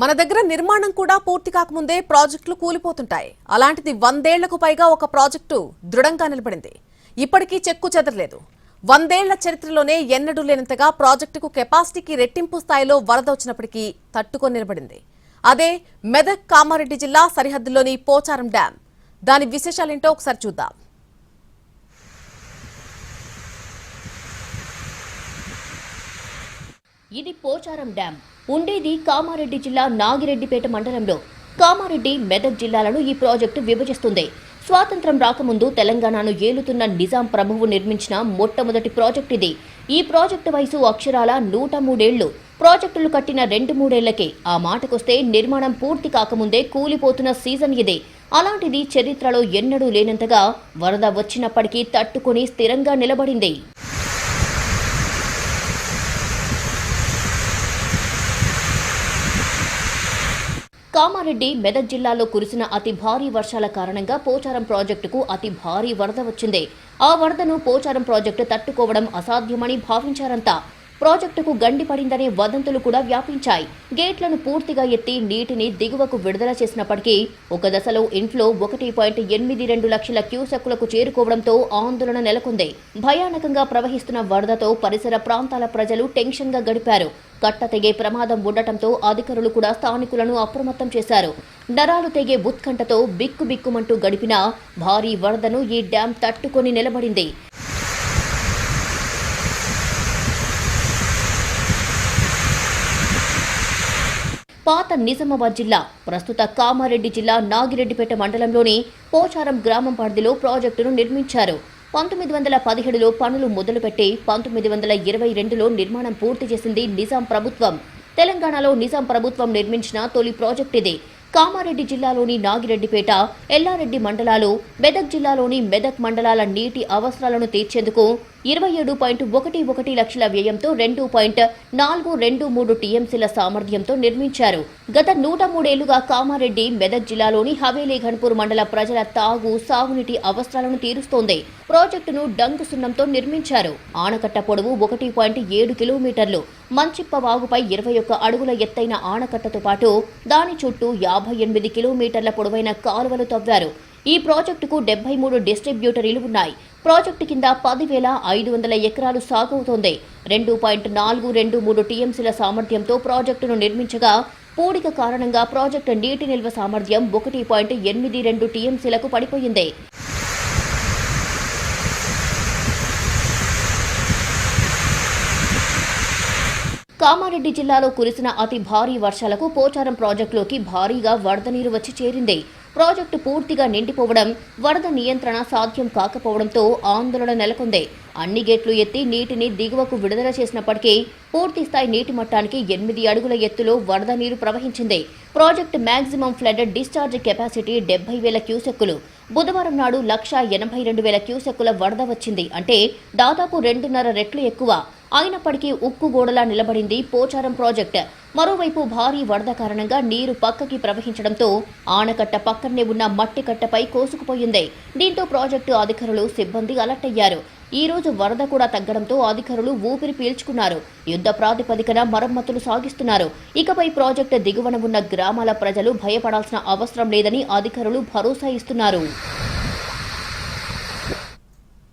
మన దగ్గర నిర్మాణం కూడా పూర్తి కాకముందే ప్రాజెక్టులు కూలిపోతుంటాయి. అలాంటిది వందేళ్ళకు పైగా ఒక ప్రాజెక్టు దృఢంగా నిలబడింది. ఇప్పటికీ చెక్కు చెదరలేదు. వందేళ్ళ చరిత్రలోనే ఎన్నడూ లేనంతగా ప్రాజెక్టుకు కెపాసిటీకి రెట్టింపు స్థాయిలో వరద వచ్చినప్పటికీ తట్టుకొని నిలబడింది. అదే మెదక్ కామారెడ్డి జిల్లా సరిహద్దులోని పోచారం డ్యాం. దాని విశేషాలేంటో ఒకసారి చూద్దాం. ఇది పోచారం డ్యాం. ఉండేది కామారెడ్డి జిల్లా నాగిరెడ్డిపేట మండలంలో. కామారెడ్డి మెదక్ జిల్లాలను ఈ ప్రాజెక్టు విభజిస్తుంది. స్వాతంత్రం రాకముందు తెలంగాణను ఏలుతున్న నిజాం ప్రభువు నిర్మించిన మొట్టమొదటి ప్రాజెక్టు ఇది. ఈ ప్రాజెక్టు వయసు అక్షరాల నూట మూడేళ్ళు. ప్రాజెక్టులు కట్టిన రెండు మూడేళ్ళకే ఆ మాటకొస్తే నిర్మాణం పూర్తి కాకముందే కూలిపోతున్న సీజన్ ఇది. అలాంటిది చరిత్రలో ఎన్నడూ లేనంతగా వరద వచ్చినప్పటికీ తట్టుకొని స్థిరంగా నిలబడింది. కామారెడ్డి మెదక్ జిల్లాలో కురిసిన అతి భారీ వర్షాల కారణంగా పోచారం ప్రాజెక్టుకు అతి భారీ వరద వచ్చింది. ఆ వరదను పోచారం ప్రాజెక్టు తట్టుకోవడం అసాధ్యమని భావించారంతా ప్రాజెక్టుకు గండి పడిందనే వదంతులు కూడా వ్యాపించాయి. గేట్లను పూర్తిగా ఎత్తి నీటిని దిగువకు విడుదల చేసినప్పటికీ ఒక దశలో ఇంట్లో ఒకటి పాయింట్ ఎనిమిది రెండు లక్షల క్యూసెక్కులకు చేరుకోవడంతో ఆందోళన నెలకొంది. భయానకంగా ప్రవహిస్తున్న వరదతో పరిసర ప్రాంతాల ప్రజలు టెన్షన్గా గడిపారు. కట్ట తెగే ప్రమాదం ఉండటంతో అధికారులు కూడా స్థానికులను అప్రమత్తం చేశారు. నరాలు తెగే ఉత్కంఠతో బిక్కు బిక్కుమంటూ గడిపిన భారీ వరదను ఈ డ్యాం తట్టుకొని నిలబడింది. పాత నిజామాబాద్ జిల్లా ప్రస్తుత కామారెడ్డి జిల్లా నాగిరెడ్డిపేట మండలంలోని పోచారం గ్రామం పరిధిలో ప్రాజెక్టును నిర్మించారు. పంతొమ్మిది వందల పదిహేడులో పనులు మొదలుపెట్టి పంతొమ్మిది వందల ఇరవై రెండులో నిర్మాణం పూర్తి చేసింది నిజాం ప్రభుత్వం. తెలంగాణలో నిజాం ప్రభుత్వం నిర్మించిన తొలి ప్రాజెక్ట్ ఇది. కామారెడ్డి జిల్లాలోని నాగిరెడ్డిపేట ఎల్లారెడ్డి మండలాలు మెదక్ జిల్లాలోని మెదక్ మండలాల నీటి అవసరాలను తీర్చేందుకు ఇరవై ఏడు పాయింట్ ఒకటి ఒకటి లక్షల వ్యయంతో రెండు పాయింట్ నాలుగు రెండు మూడు టీఎంసీల సామర్థ్యంతో నిర్మించారు. గత నూట మూడేళ్ళుగా కామారెడ్డి మెదక్ జిల్లాలోని హవేలీ ఘన్పూర్ మండల ప్రజల తాగు సాగునీటి అవసరాలను తీరుస్తోంది. ప్రాజెక్టును డంగు సున్నంతో నిర్మించారు. ఆనకట్ట పొడవు ఒకటి పాయింట్ ఏడు కిలోమీటర్లు. మంచిప్ప వాగుపై ఇరవై ఒక్క అడుగుల ఎత్తైన ఆనకట్టతో పాటు దాని చుట్టూ యాభై ఎనిమిది కిలోమీటర్ల పొడవైన కాలువలు తవ్వారు. ఈ ప్రాజెక్టుకు డెబ్బై మూడు డిస్ట్రిబ్యూటరీలు ఉన్నాయి. ప్రాజెక్టు కింద పదివేల ఐదు వందల ఎకరాలు సాగవుతోంది రెండు పాయింట్ నాలుగు రెండు మూడు టీఎంసీల సామర్థ్యంతో ప్రాజెక్టును నిర్మించగా పూడిక కారణంగా ప్రాజెక్టు నీటి నిల్వ సామర్థ్యం ఒకటి పాయింట్ ఎనిమిది రెండు టీఎంసీలకు పడిపోయింది. కామారెడ్డి జిల్లాలో కురిసిన అతి భారీ వర్షాలకు పోచారం ప్రాజెక్టులోకి భారీగా వరద నీరు వచ్చి చేరింది. ప్రాజెక్టు పూర్తిగా నిండిపోవడం వరద నియంత్రణ సాధ్యం కాకపోవడంతో ఆందోళన నెలకొంది. అన్ని గేట్లు ఎత్తి నీటిని దిగువకు విడుదల చేసినప్పటికీ పూర్తి స్థాయి నీటి మట్టానికి ఎనిమిది అడుగుల ఎత్తులో వరద నీరు ప్రవహించింది. Project maximum flood discharge capacity డెబ్బై వేల క్యూసెక్కులు. బుధవారం నాడు లక్ష ఎనభై రెండు వేల క్యూసెక్కుల వరద వచ్చింది. అంటే దాదాపు రెండున్నర రెట్లు ఎక్కువ. అయినప్పటికీ ఉక్కు గోడలా నిలబడింది పోచారం ప్రాజెక్ట్. మరోవైపు భారీ వరద కారణంగా నీరు పక్కకి ప్రవహించడంతో ఆనకట్ట పక్కనే ఉన్న మట్టి కట్టపై కోసుకుపోయింది. దీంతో ప్రాజెక్టు అధికారులు సిబ్బంది అలర్ట్ అయ్యారు. ఈ రోజు వరద కూడా తగ్గడంతో అధికారులు ఊపిరి పీల్చుకున్నారు. యుద్ధ ప్రాతిపదికన మరమ్మతులు సాగిస్తున్నారు. ఇకపై ప్రాజెక్టు దిగువన ఉన్న గ్రామాల ప్రజలు భయపడాల్సిన అవసరం లేదని అధికారులు భరోసా ఇస్తున్నారు.